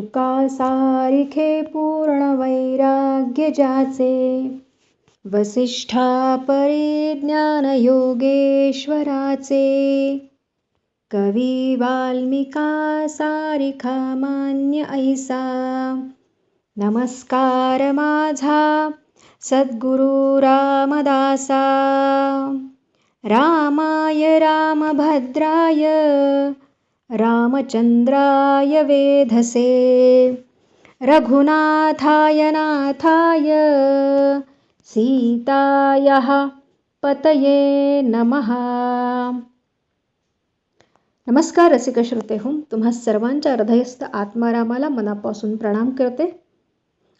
कासारिखे पूर्णवैराग्यजाचे। वसिष्ठा परिज्ञानयोगेश्वराचे। कविवाल्मीका सारिखा मान्य ऐषा नमस्कारमाझा सद्गुरुरामदासा रामाय रामभद्राय रामचन्द्राय वेधसे। रघुनाथाय नाथाय। सीतायाः पतये नमः। नमस्कार रसिक श्रोते हो तुम्हा सर्वांच्या हृदयस्थ आत्मारामाला मनापासून प्रणाम करते.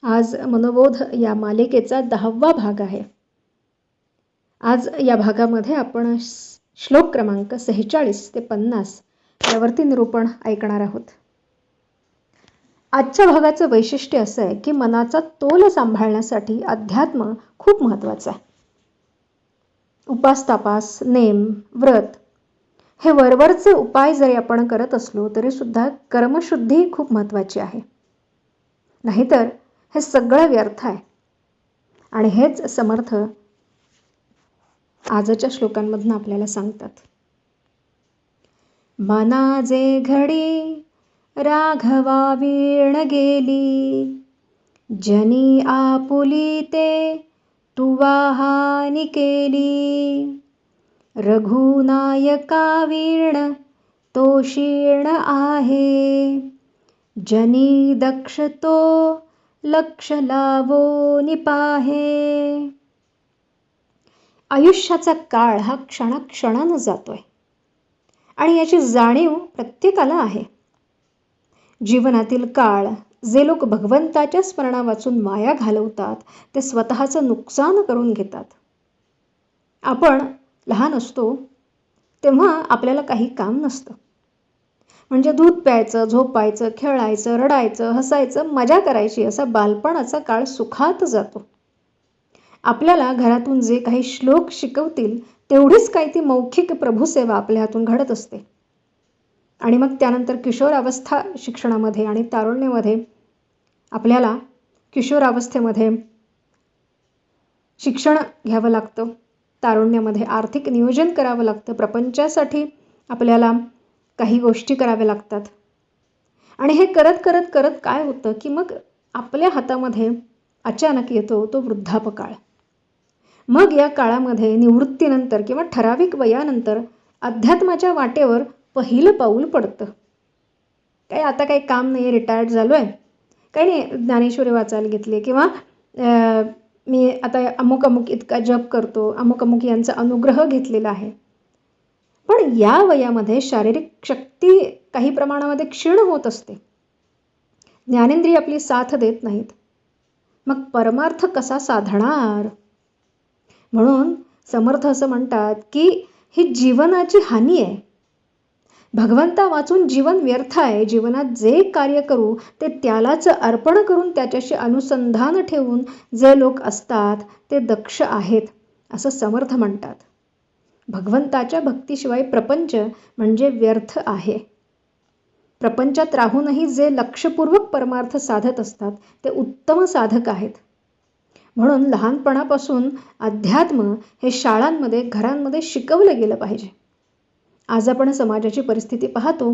आज मनोबोध या मालिकेचा दहावा भाग आहे. आज या भागामध्ये आपण श्लोक क्रमांक सेहेचाळीस ते पन्नास यावरती निरूपण ऐकणार आहोत. आजच्या भागाचं वैशिष्ट्य असं आहे की मनाचा तोल सांभाळण्यासाठी अध्यात्म खूप महत्त्वाचं आहे. उपास तापास नेम व्रत हे वरवरचे उपाय जरी आपण करत असलो तरी सुद्धा कर्मशुद्धी खूप महत्त्वाची आहे. नाहीतर हे सगळं व्यर्थ आहे. आणि हेच समर्थ आजच्या श्लोकांमधून आपल्याला सांगतात. मनाजे घडी राघवा वीण गेली. जनी आपुली ते तुवाहानी केली. रघुनायका वीण तो शीण आहे. जनी दक्ष तो लक्ष लावो निपाहे. आयुष्याचा काळ हा क्षणाक्षणानं जातोय. आणि याची जाणीव प्रत्येकाला आहे. जीवनातील काळ जे लोक भगवंताच्या स्मरणा वाचून माया घालवतात ते स्वतःचं नुकसान करून घेतात. आपण लहान असतो तेव्हा आपल्याला काही काम नसतं. म्हणजे दूध प्यायचं झोपायचं खेळायचं रडायचं हसायचं मजा करायची असा बालपणाचा काळ सुखात जातो. आपल्याला घरातून जे काही श्लोक शिकवतील तेवढीच काही ती मौखिक प्रभुसेवा आपल्या हातून घडत असते. आणि मग त्यानंतर किशोरावस्था शिक्षणामध्ये आणि तारुण्यामध्ये आपल्याला किशोरावस्थेमध्ये शिक्षण घ्यावं लागतं. तारुण्यामध्ये आर्थिक नियोजन करावं लागतं. प्रपंचासाठी आपल्याला काही गोष्टी कराव्या लागतात. आणि हे करत करत करत काय होतं की मग आपल्या हातामध्ये अचानक येतो तो वृद्धापकाळ. मग या काळामध्ये निवृत्तीनंतर किंवा ठराविक वयानंतर अध्यात्माच्या वाटेवर पहिलं पाऊल पडतं. काही आता काही काम नाही रिटायर्ड झालो आहे काही नाही ज्ञानेश्वरी वाचायला घेतली किंवा मी आता अमुक अमुक इतका जप करतो अमुक अमुक यांचा अनुग्रह घेतलेला आहे. पण या वयामध्ये शारीरिक शक्ती काही प्रमाणामध्ये क्षीण होत असते. ज्ञानेंद्रिय आपली साथ देत नाहीत. मग परमार्थ कसा साधणार? म्हणून समर्थ असं म्हणतात की ही जीवनाची हानी आहे. भगवंता वाचून जीवन व्यर्थ आहे. जीवनात जे कार्य करू ते त्यालाच अर्पण करून त्याच्याशी अनुसंधान ठेवून जे लोक असतात ते दक्ष आहेत असं समर्थ म्हणतात. भगवंताच्या भक्तीशिवाय प्रपंच म्हणजे व्यर्थ आहे. प्रपंचात राहूनही जे लक्षपूर्वक परमार्थ साधत असतात ते उत्तम साधक आहेत. म्हणून लहानपणापासून अध्यात्म हे शाळांमध्ये घरांमध्ये शिकवलं गेलं पाहिजे. आज आपण समाजाची परिस्थिती पाहतो.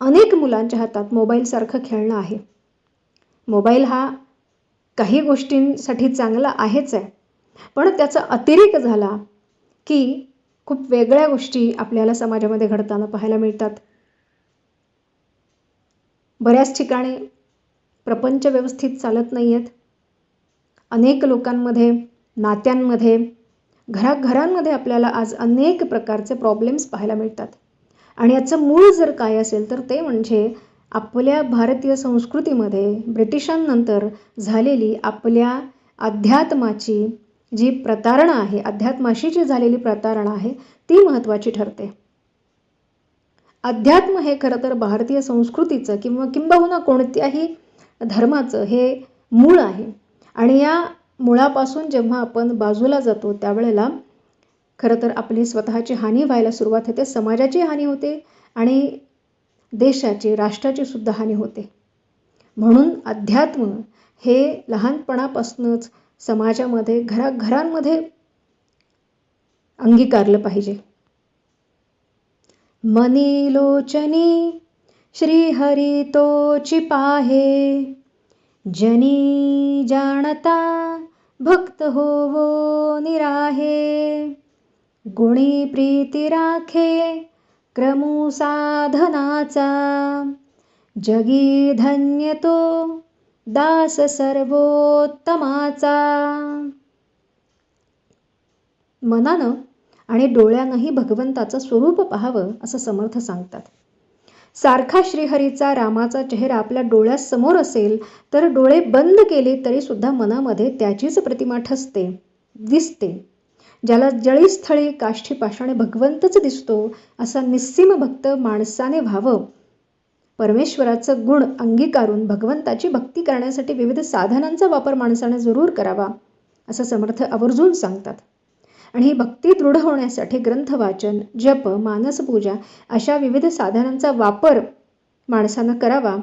अनेक मुलांच्या हातात मोबाईलसारखं खेळणं आहे. मोबाईल हा काही गोष्टींसाठी चांगला आहेच आहे. पण त्याचा अतिरेक झाला की खूप वेगळ्या गोष्टी आपल्याला समाजामध्ये घडताना पाहायला मिळतात. बऱ्याच ठिकाणी प्रपंच व्यवस्थित चालत नाही आहेत अनेक लोकांमध्ये नात्यांमध्ये घराघरांमध्ये आपल्याला आज अनेक प्रकारचे प्रॉब्लेम्स पाहायला मिळतात. आणि याचं मूळ जर काय असेल तर ते म्हणजे आपल्या भारतीय संस्कृतीमध्ये ब्रिटिशांनंतर झालेली आपल्या अध्यात्माची जी प्रतारणा आहे अध्यात्माशी जी झालेली प्रतारणा आहे ती महत्त्वाची ठरते. अध्यात्म हे खरं तर भारतीय संस्कृतीचं किंवा किंबहुना कोणत्याही धर्माचं हे मूळ आहे. आणि या मुळापासून जेव्हा आपण बाजूला जातो त्यावेळेला खरं तर आपली स्वतःची हानी व्हायला सुरुवात होते समाजाची हानी होते आणि देशाची राष्ट्राची सुद्धा हानी होते. म्हणून अध्यात्म हे लहानपणापासूनच समाजामध्ये घराघरांमध्ये अंगीकारलं पाहिजे. मनी लोचनी श्रीहरी पाहे जनी जाणता भक्त होवो निराहे. गुणी प्रीती राखे क्रमू साधनाचा. जगी धन्य तो दास सर्वोत्तमाचा. मनानं आणि डोळ्यानंही भगवंताचं स्वरूप पाहावं असं समर्थ सांगतात. सारखा श्रीहरीचा रामाचा चेहरा आपल्या डोळ्यासमोर असेल तर डोळे बंद केले तरी सुद्धा मनामध्ये त्याचीच प्रतिमा ठसते दिसते. ज्याला जळीस्थळी काष्ठी पाषाणे भगवंतच दिसतो असा निस्सीम भक्त माणसाने व्हावं. परमेश्वराचं गुण अंगीकारून भगवंताची भक्ती करण्यासाठी विविध साधनांचा वापर माणसाने जरूर करावा असं समर्थ आवर्जून सांगतात. आणि ही भक्ती दृढ होण्यासाठी ग्रंथ वाचन जप मानसपूजा अशा विविध साधनांचा वापर माणसानं करावा.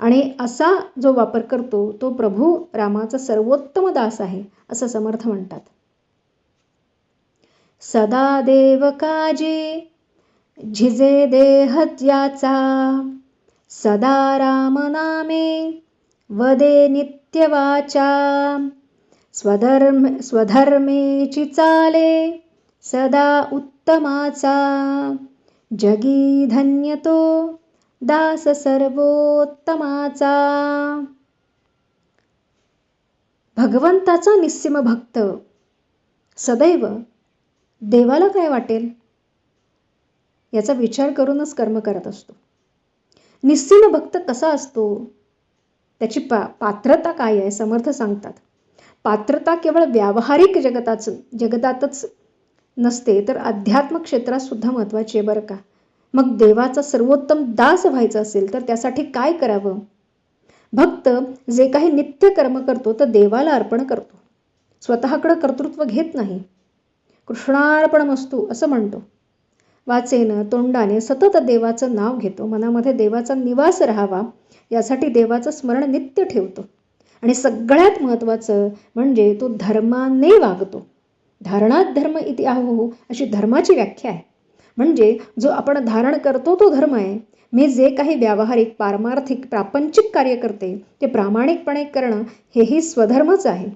आणि असा जो वापर करतो तो प्रभू रामाचा सर्वोत्तम दास आहे असं समर्थ म्हणतात. सदा देव काजी झिजे देहत्याचा सदा रामनामे वदे नित्यवाचा स्वधर्म स्वधर्मेची चाले सदा उत्तमाचा. जगी धन्यतो दास सर्वोत्तमाचा. भगवंताचा निस्सिम भक्त सदैव देवाला काय वाटेल? याचा विचार करूनच कर्म करत असतो. निस्सिम भक्त कसा असतो? त्याची पा पात्रता काय आहे? समर्थ सांगतात. पात्रता केवळ व्यावहारिक जगताच जगतातच नसते तर अध्यात्म क्षेत्रात सुद्धा महत्त्वाची आहे बरं का. मग देवाचा सर्वोत्तम दास व्हायचा असेल तर त्यासाठी काय करावं? भक्त जे काही नित्य कर्म करतो तर देवाला अर्पण करतो. स्वतःकडं कर्तृत्व घेत नाही. कृष्णार्पण मस्तू असं म्हणतो. वाचेनं तोंडाने सतत देवाचं नाव घेतो मनामध्ये देवाचा निवास राहावा यासाठी देवाचं स्मरण नित्य ठेवतो. आणि सगळ्यात महत्त्वाचं म्हणजे तो धर्माने वागतो. धारणात धर्म इति आहो अशी धर्माची व्याख्या आहे. म्हणजे जो आपण धारण करतो तो धर्म आहे. मी जे काही व्यावहारिक पारमार्थिक प्रापंचिक कार्य करते ते प्रामाणिकपणे करणं हेही स्वधर्मच आहे.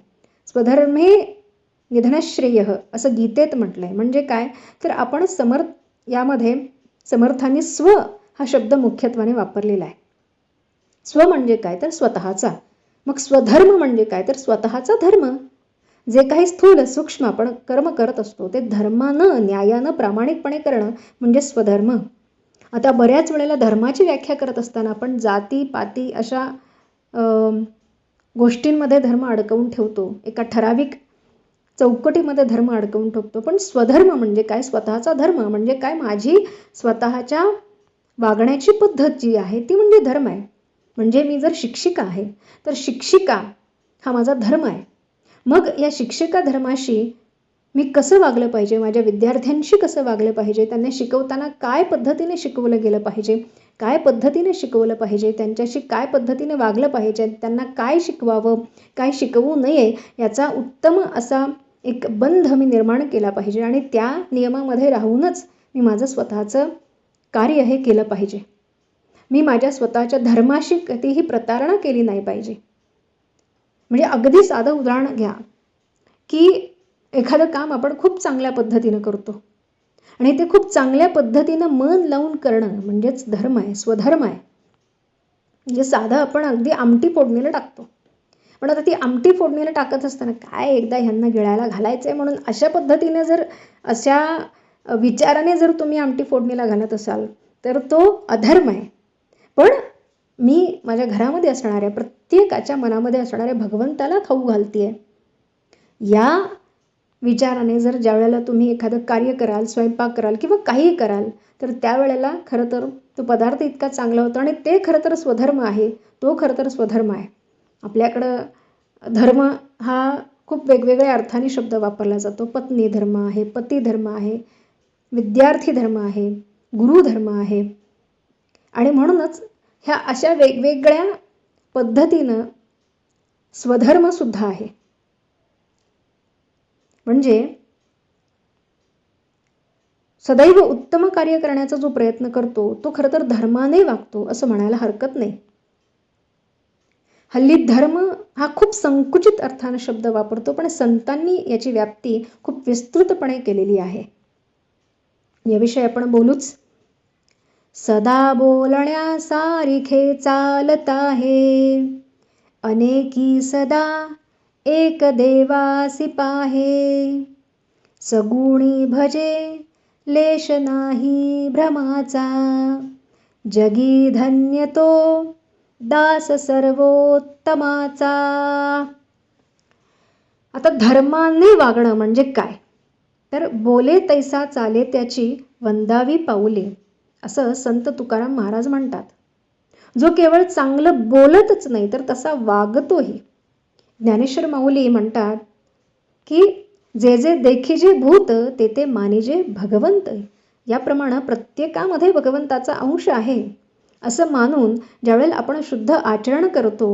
स्वधर्मे निधनश्रेय असं गीतेत म्हटलं आहे म्हणजे काय? तर आपण समर्थ यामध्ये समर्थाने स्व हा शब्द मुख्यत्वाने वापरलेला आहे. स्व म्हणजे काय? तर स्वतःचा. मग स्वधर्म म्हणजे काय? तर स्वतःचा धर्म. जे काही स्थूल सूक्ष्म आपण कर्म करत असतो ते धर्मानं न्यायानं प्रामाणिकपणे करणं म्हणजे स्वधर्म. आता बऱ्याच वेळेला धर्माची व्याख्या करत असताना आपण जाती पाती अशा गोष्टींमध्ये धर्म अडकवून ठेवतो. एका ठराविक चौकटीमध्ये धर्म अडकवून ठेवतो. पण स्वधर्म म्हणजे काय? स्वतःचा धर्म म्हणजे काय? माझी स्वतःच्या वागण्याची पद्धत जी आहे ती म्हणजे धर्म आहे. म्हणजे मी जर शिक्षिका आहे तर शिक्षिका हा माझा धर्म आहे. मग या शिक्षिका धर्माशी मी कसं वागलं पाहिजे माझ्या विद्यार्थ्यांशी कसं वागलं पाहिजे त्यांना शिकवताना काय पद्धतीने शिकवलं गेलं पाहिजे काय पद्धतीने शिकवलं पाहिजे त्यांच्याशी काय पद्धतीने वागलं पाहिजे त्यांना काय शिकवावं काय शिकवू नये याचा उत्तम असा एक बंध मी निर्माण केला पाहिजे आणि त्या नियमामध्ये राहूनच मी माझं स्वतःचं कार्य हे केलं पाहिजे. मी माझ्या स्वतःच्या धर्माशी कधीही प्रतारणा केली नाही पाहिजे. म्हणजे अगदी साधं उदाहरण घ्या की एखादं काम आपण खूप चांगल्या पद्धतीनं करतो. आणि ते खूप चांगल्या पद्धतीनं मन लावून करणं म्हणजेच धर्म आहे स्वधर्म आहे. म्हणजे साधं आपण अगदी आमटी फोडणीला टाकतो. पण आता ती आमटी फोडणीला टाकत असताना काय एकदा ह्यांना गिळायला घालायचं आहे म्हणून अशा पद्धतीने जर अशा विचाराने जर तुम्ही आमटी फोडणीला घालत असाल तर तो अधर्म आहे. पण मी माझ्या घरामध्ये असणाऱ्या प्रत्येकाच्या मनामध्ये असणाऱ्या भगवंताला खाऊ घालते आहे या विचाराने जर ज्यावेळेला तुम्ही एखादं कार्य कराल स्वयंपाक कराल किंवा काहीही कराल तर त्यावेळेला खरं तर तो पदार्थ इतका चांगला होतो आणि ते खरं तर स्वधर्म आहे. तो खरं तर स्वधर्म आहे. आपल्याकडं धर्म हा खूप वेगवेगळ्या अर्थाने शब्द वापरला जातो. पत्नी धर्म आहे पती धर्म आहे विद्यार्थी धर्म आहे गुरुधर्म आहे. आणि म्हणूनच ह्या अशा वेगवेगळ्या पद्धतीनं स्वधर्मसुद्धा आहे. म्हणजे सदैव उत्तम कार्य करण्याचा जो प्रयत्न करतो तो खरं तर धर्माने वागतो असं म्हणायला हरकत नाही. हल्ली धर्म हा खूप संकुचित अर्थानं शब्द वापरतो पण संतांनी याची व्याप्ती खूप विस्तृतपणे केलेली आहे. याविषयी आपण बोलूच. सदा बोलण्या सारखे चालत आहे. अनेकी सदा एक देवासी पाहे. सगुणी भजे लेश नाही भ्रमाचा. जगी धन्य तो दास सर्वोत्तमाचा. आता धर्माने वागणं म्हणजे काय? तर बोले तैसा चाले त्याची वंदावी पाऊले. असं संत तुकाराम महाराज म्हणतात. जो केवळ चांगलं बोलतच नाही तर तसा वागतोही. ज्ञानेश्वर माऊली म्हणतात की जे जे देखिजे भूत ते ते मानिजे भगवंत. याप्रमाणे प्रत्येकामध्ये भगवंताचा अंश आहे. असं मानून ज्यावेळेला आपण शुद्ध आचरण करतो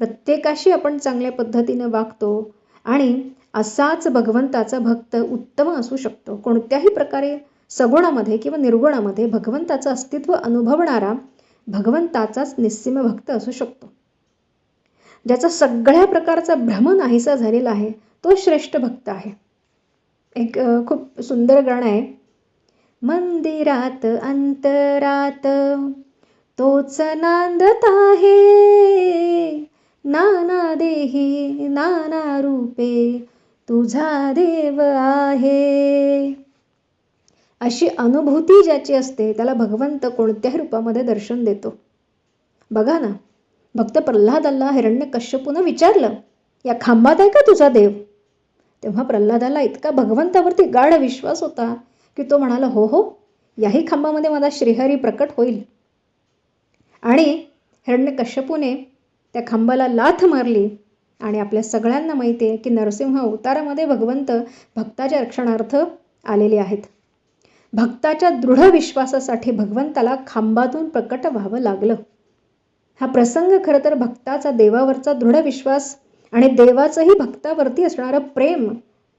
प्रत्येकाशी आपण चांगल्या पद्धतीनं वागतो आणि असाच भगवंताचा भक्त उत्तम असू शकतो कोणत्याही प्रकारे सगुणामध्ये किंवा निर्गुणामध्ये भगवंताचं अस्तित्व अनुभवणारा भगवंताचाच निस्सीम भक्त असू शकतो. ज्याचा सगळ्या प्रकारचा भ्रम नाहीसा झालेला आहे तो श्रेष्ठ भक्त आहे. एक खूप सुंदर गाणं आहे. मंदिरात अंतरात तोच नांदत आहे. नाना देही नाना रूपे तुझा देव आहे. अशी अनुभूती ज्याची असते त्याला भगवंत कोणत्याही रूपामध्ये दर्शन देतो. बघा ना भक्त प्रल्हादाला हिरण्य कश्यपूनं विचारलं या खांबात आहे का तुझा देव? तेव्हा प्रल्हादाला इतका भगवंतावरती गाढ विश्वास होता की तो म्हणाला हो हो याही खांबामध्ये माझा श्रीहरी प्रकट होईल. आणि हिरण्य कश्यपूने त्या खांबाला लाथ मारली आणि आपल्या सगळ्यांना माहिती आहे की नरसिंह अवतारामध्ये भगवंत भक्ताच्या रक्षणार्थ आलेले आहेत. भक्ताच्या दृढ विश्वासासाठी भगवंताला खांबातून प्रकट व्हावं लागलं. हा प्रसंग खरं तर भक्ताचा देवावरचा दृढ विश्वास आणि देवाचंही भक्तावरती असणारं प्रेम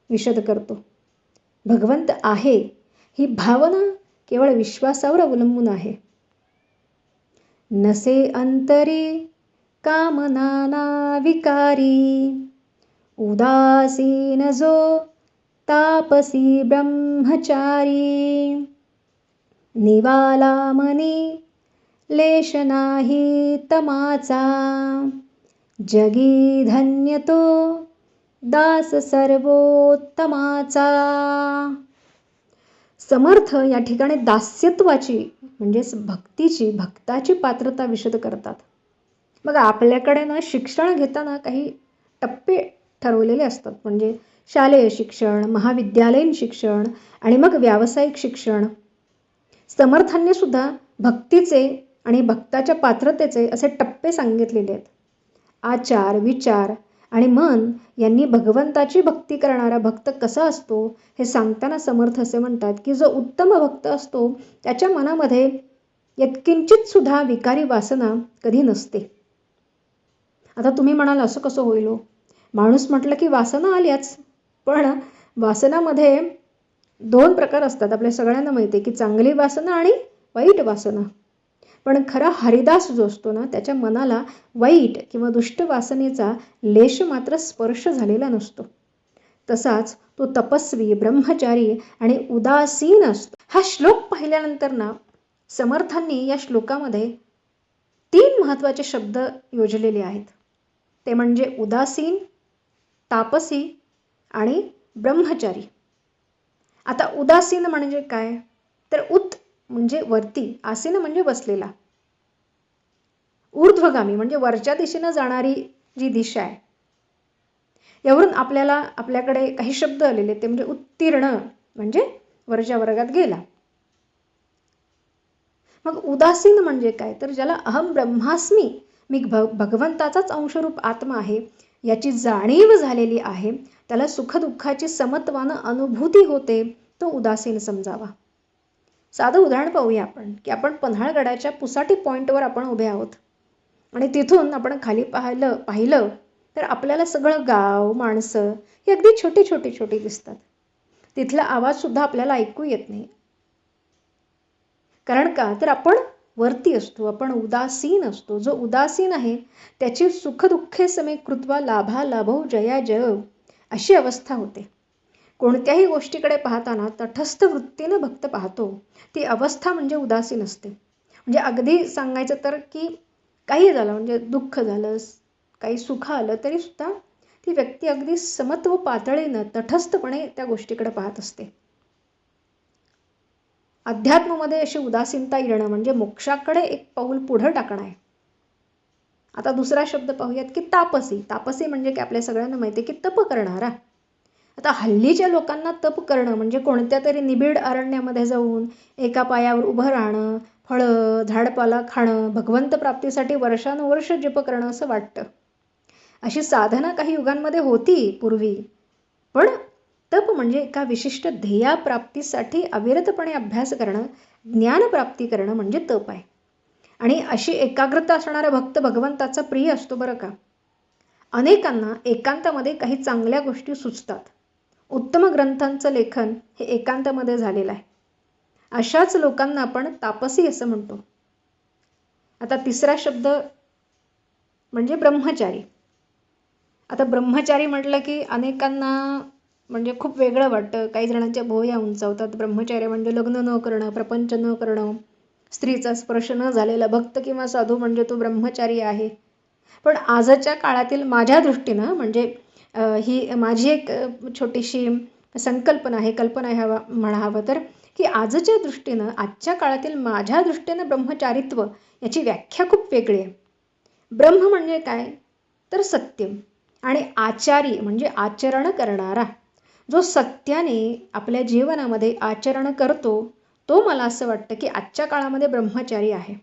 विशद करतो. भगवंत आहे ही भावना केवळ विश्वासावर अवलंबून आहे. नसे अंतरी कामनाना विकारी उदासीन जो तापसी ब्रह्मचारी। निवाला मनी लेश नाही तमाचा। जगी धन्य तो दास सर्वोत्तमाचा। समर्थ या ठिकाणी दास्यत्वाची म्हणजेच भक्तीची भक्ताची पात्रता विशद करतात. मग आपल्याकडे ना शिक्षण घेताना काही टप्पे ठरवलेले असतात. म्हणजे शालेय शिक्षण महाविद्यालयीन शिक्षण आणि मग व्यावसायिक शिक्षण. समर्थांनी सुद्धा भक्तीचे आणि भक्ताच्या पात्रतेचे असे टप्पे सांगितलेले आहेत. आचार विचार आणि मन यांनी भगवंताची भक्ती करणारा भक्त कसा असतो हे सांगताना समर्थ असे म्हणतात की जो उत्तम भक्त असतो त्याच्या मनामध्ये यत्किंचित सुद्धा विकारी वासना कधी नसते. आता तुम्ही म्हणाल असं कसं होईल हो? माणूस म्हटलं की वासना आल्याच. पण वासनामध्ये दोन प्रकार असतात. आपल्या सगळ्यांना माहिती आहे की चांगली वासना आणि वाईट वासना. पण खरा हरिदास जो असतो ना त्याच्या मनाला वाईट किंवा दुष्ट वासनेचा लेश मात्र स्पर्श झालेला नसतो. तसाच तो तपस्वी ब्रह्मचारी आणि उदासीन असतो. हा श्लोक पाहिल्यानंतर ना समर्थांनी या श्लोकामध्ये तीन महत्त्वाचे शब्द योजलेले आहेत. ते म्हणजे उदासीन तापसी आणि ब्रह्मचारी. आता उदासीन म्हणजे काय? तर उत म्हणजे वरती आसीन म्हणजे बसलेला. ऊर्ध्वगामी म्हणजे वरच्या दिशेनं जाणारी जी दिशा आहे. यावरून आपल्याला आपल्याकडे काही शब्द आलेले ते म्हणजे उत्तीर्ण म्हणजे वरच्या वर्गात गेला. मग उदासीन म्हणजे काय? तर ज्याला अहम ब्रह्मास्मी मी भ भगवंताचाच अंशरूप आत्मा आहे याची जाणीव झालेली आहे. त्याला सुखदुःखाची समत्वानं अनुभूती होते तो उदासीन समजावा. साधं उदाहरण पाहूया आपण की आपण पन्हाळगडाच्या पुसाटी पॉईंटवर आपण उभे आहोत. आणि तिथून आपण खाली पाहिलं पाहिलं तर आपल्याला सगळं गाव माणसं ही अगदी छोटी छोटी छोटी दिसतात. तिथला आवाजसुद्धा आपल्याला ऐकू येत नाही. कारण का? तर आपण वरती असतो आपण उदासीन असतो. जो उदासीन आहे त्याची सुखदुःखे समे कृत्वा लाभा लाभो जया जय अशी अवस्था होते. कोणत्याही गोष्टीकडे पाहताना तटस्थ वृत्तीनं भक्त पाहतो. ती अवस्था म्हणजे उदासीन असते. म्हणजे अगदी सांगायचं तर की काही झालं म्हणजे दुःख झालं काही सुख आलं तरीसुद्धा ती व्यक्ती अगदी समत्व पातळीनं तटस्थपणे त्या गोष्टीकडे पाहत असते. अध्यात्मामध्ये अशी उदासीनता येणं म्हणजे मोक्षाकडे एक पाऊल पुढं टाकणं आहे. आता दुसरा शब्द पाहूयात की तापसी. तापसी म्हणजे की आपल्या सगळ्यांना माहिती आहे की तप करणारा. आता हल्लीच्या लोकांना तप करणं म्हणजे कोणत्या तरी निबिड अरण्यामध्ये जाऊन एका पायावर उभं राहणं फळं झाडपाला खाणं भगवंत प्राप्तीसाठी वर्षानुवर्ष जप करणं असं वाटतं. अशी साधना काही युगांमध्ये होती पूर्वी. पण तप म्हणजे एका विशिष्ट ध्येयाप्राप्तीसाठी अविरतपणे अभ्यास करणं ज्ञानप्राप्ती करणं म्हणजे तप आहे. आणि अशी एकाग्रता असणारा भक्त भगवंताचा प्रिय असतो बरं का. अनेकांना एकांतामध्ये काही चांगल्या गोष्टी सुचतात. उत्तम ग्रंथांचं लेखन हे एकांतामध्ये झालेलं आहे. अशाच लोकांना आपण तापसी असं म्हणतो. आता तिसरा शब्द म्हणजे ब्रह्मचारी. आता ब्रह्मचारी म्हटलं की अनेकांना म्हणजे खूप वेगळं वाटतं. काही जणांच्या भोया उंचावतात. ब्रह्मचार्य म्हणजे लग्न न करणं प्रपंच न करणं. स्त्रीचा स्पर्श न झालेला भक्त किंवा साधू म्हणजे तो ब्रह्मचारी आहे. पण आजच्या काळातील माझ्या दृष्टीनं म्हणजे ही माझी एक छोटीशी संकल्पना आहे कल्पना ह्यावा म्हणावं तर की आजच्या दृष्टीनं आजच्या काळातील माझ्या दृष्टीनं ब्रह्मचारित्व याची व्याख्या खूप वेगळी आहे. ब्रह्म म्हणजे काय? तर सत्य आणि आचारी म्हणजे आचरण करणारा. जो सत्याने आपल्या जीवनामध्ये आचरण करतो तो मला असं वाटतं की आजच्या काळामध्ये ब्रह्मचारी आहे.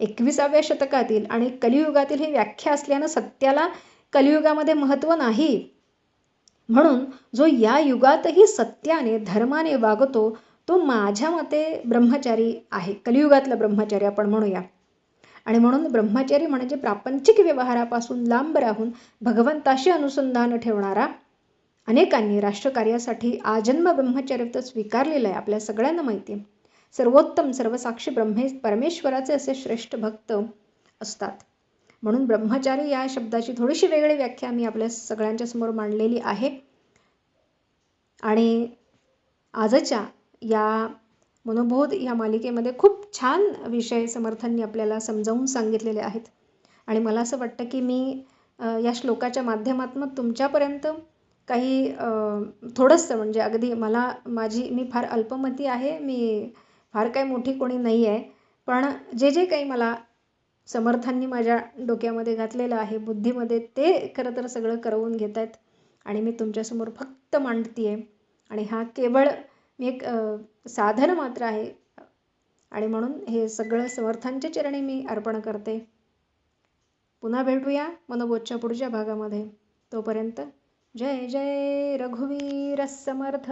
एकविसाव्या शतकातील आणि कलियुगातील ही व्याख्या असल्यानं सत्याला कलियुगामध्ये महत्त्व नाही. म्हणून जो या युगातही सत्याने धर्माने वागतो तो माझ्या मते ब्रह्मचारी आहे. कलियुगातला ब्रह्मचारी आपण म्हणूया. आणि म्हणून ब्रह्मचारी म्हणजे प्रापंचिक व्यवहारापासून लांब राहून भगवंताशी अनुसंधान ठेवणारा अनेकांनी राष्ट्रकार्यासाठी आजन्म ब्रह्मचर्य स्वीकारलेलं आहे आपल्या सगळ्यांना माहिती आहे. सर्वोत्तम सर्वसाक्षी ब्रह्मे परमेश्वराचे असे श्रेष्ठ भक्त असतात. म्हणून ब्रह्मचारी या शब्दाची थोडीशी वेगळी व्याख्या मी आपल्या सगळ्यांच्या समोर मांडलेली आहे. आणि आजच्या या मनोबोध या मालिकेमध्ये खूप छान विषय समर्थांनी आपल्याला समजावून सांगितलेले आहेत. आणि मला असं वाटतं की मी या श्लोकाच्या माध्यमातून तुमच्यापर्यंत काही थोडंसं म्हणजे अगदी मला माझी मी फार अल्पमती आहे मी फार काही मोठी कोणी नाही आहे. पण जे जे काही मला समर्थांनी माझ्या डोक्यामध्ये घातलेलं आहे बुद्धीमध्ये ते खरं तर सगळं करवून घेत आहेत. आणि मी तुमच्यासमोर फक्त मांडती आहे आणि हा केवळ मी एक साधन मात्र आहे. आणि म्हणून हे सगळं समर्थांच्या चरणी मी अर्पण करते. पुन्हा भेटूया मनोबोधच्या पुढच्या भागामध्ये. तोपर्यंत जय जय रघुवीर समर्थ